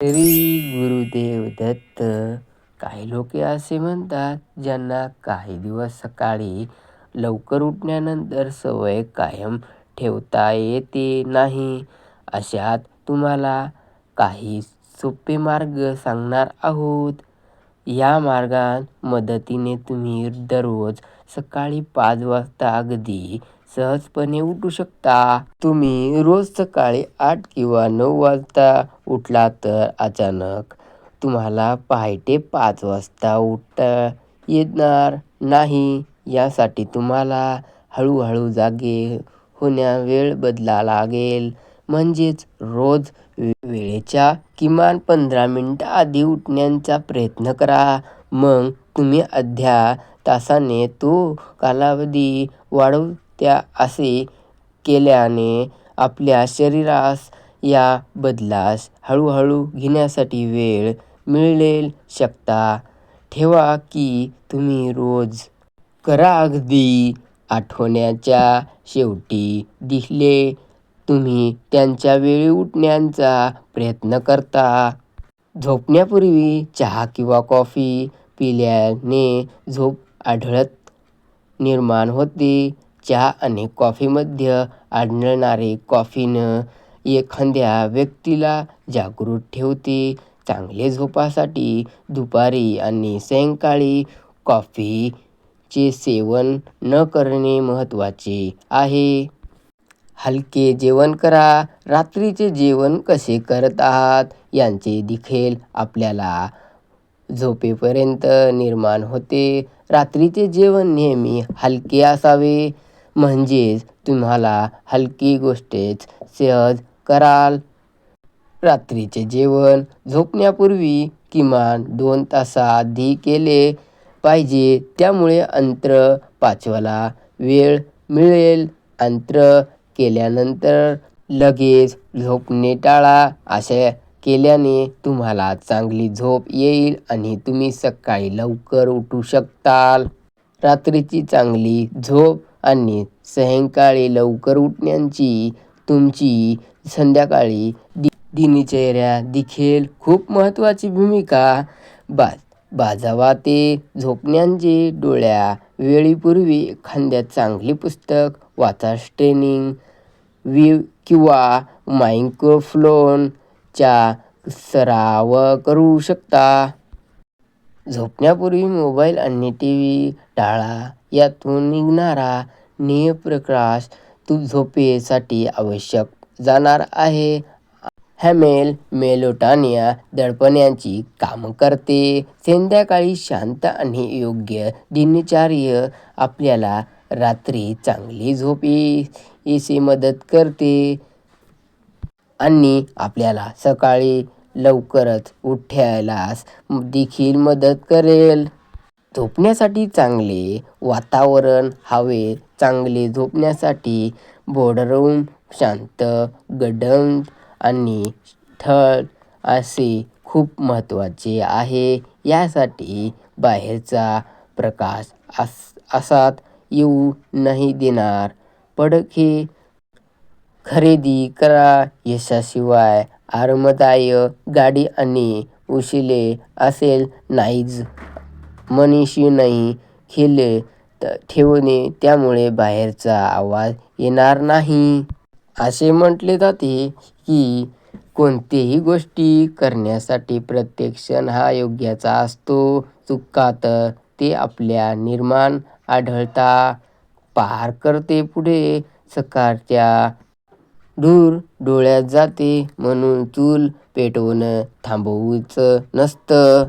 श्री गुरुदेव दत्त. काही लोक असे म्हणतात ज्यांना काही दिवस सकाळी लवकर उठल्यानंतर सवय कायम ठेवता येते नाही अशात तुम्हाला काही सोपे मार्ग सांगणार आहोत. या मार्गात मदतीने तुम्ही दररोज सकाळी पाच वाजता अगदी सहजपणे उठू शकता. तुम्ही रोज सकाळी आठ किंवा नऊ वाजता उठला तर अचानक तुम्हाला पहाटे पाच वाजता उठता येणार नाही. यासाठी तुम्हाला हळूहळू जागे होण्या वेळ बदला लागेल. म्हणजेच रोज वेळेच्या किमान पंधरा मिनटं आधी उठण्याचा प्रयत्न करा. मग तुम्ही अर्ध्या तासाने तो कालावधी त्या असे केल्याने आपल्या शरीरास या बदलास हळूहळू घेण्यासाठी वेळ मिळेल शकता. ठेवा की तुम्ही रोज करा अगदी आठवड्याच्या शेवटी दिसले तुम्ही त्यांच्या वेळी उठण्याचा प्रयत्न करता. झोपण्यापूर्वी चहा किंवा कॉफी पिल्याने झोप आढळत निर्माण होते. चहा आणि कॉफीमध्ये आढळणारे कॉफीन एखाद्या व्यक्तीला जागृत ठेवते. चांगले झोपासाठी दुपारी आणि सायंकाळी कॉफीचे सेवन न करणे महत्त्वाचे आहे. हलके जेवण करा. रात्रीचे जेवण कसे करत आहात याचे देखील आपल्याला झोपेपर्यंत निर्माण होते. रात्रीचे जेवण नेहमी हलके असावे. म्हणजेच तुम्हाला हलकी गोष्टीच सहज कराल. रात्रीचे जेवण झोपण्यापूर्वी किमान दोन तासाआधी केले पाहिजे. त्यामुळे अंतर पाचवाला वेळ मिळेल. अंतर केल्यानंतर लगेच झोपणे टाळा. असे केल्याने तुम्हाला चांगली झोप येईल आणि तुम्ही सकाळी लवकर उठू शकताल. रात्रीची चांगली झोप आणि सायंकाळी लवकर उठण्याची तुमची संध्याकाळी दि दिनचर्या देखील खूप महत्त्वाची भूमिका बा बाजावा ते झोपण्याचे डोळ्या वेळेपूर्वी एखाद्या चांगले पुस्तक वाचा वी किंवा मायक्रोफ्लोनच्या सराव करू शकता. झोपण्यापूर्वी मोबाईल आणि टी व्ही टाळा. यातून निघणारा नेत्रप्रकाश झोपेसाठी आवश्यक जाणार आहे. हॅमेल मेलाटोनिन दडपण्याची काम करते. संध्याकाळी शांत आणि योग्य दिनचर्या आपल्याला रात्री चांगली झोप येण्यास मदत करते. आणि आपल्याला सकाळी लवकर उठायला देखील मदत करेल. झोपण्यासाठी चांगले वातावरण हवे चांगले झोपण्यासाठी बोर्डरूम शांत गडद आणि थंड असे खूप महत्त्वाचे आहे. यासाठी बाहेरचा प्रकाश आत येऊ नाही देणार. पडखे खरेदी करा. यशाशिवाय आरामदायक गाडी आणि उशीने असेल नाईज मशीनही ठेवणे त्यामुळे बाहेरचा आवाज येणार नाही. असे म्हटले जाते की कोणतीही गोष्ट करण्यासाठी प्रत्येक क्षण हा योग्याचा असतो. चुका तर ते आपल्या निर्माण आढळतात पार करते पुढे सकाळच्या धूर डोळ्यात जाते म्हणून चूल पेटवणं थांबवायचं नसतं.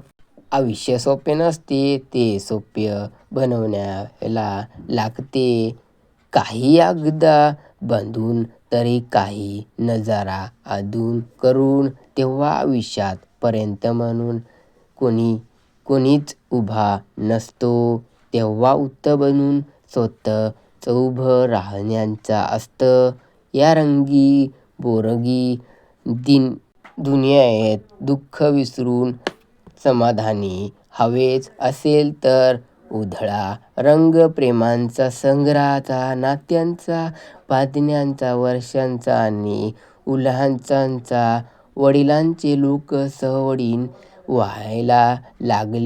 आयुष्य सोपे नसते ते सोपं बनवण्याला लागते. काही अगदा बांधून तरी काही नजारा अधून करून तेव्हा आयुष्यात पर्यंत म्हणून कोणीच उभा नसतो. तेव्हा उत्तर बनून स्वतःच उभं राहण्याचा असतं. या रंगी रंगीबेरंगी दुनियेत दुःख विसरून समाधानी हवेच असेल तर उधळा रंग प्रेमांचा संग्रहाचा नात्यांचा भावनांचा वर्षांचा आणि उल्हासाचा वडिलांचे लोक सहवडीन व्हायला लागले.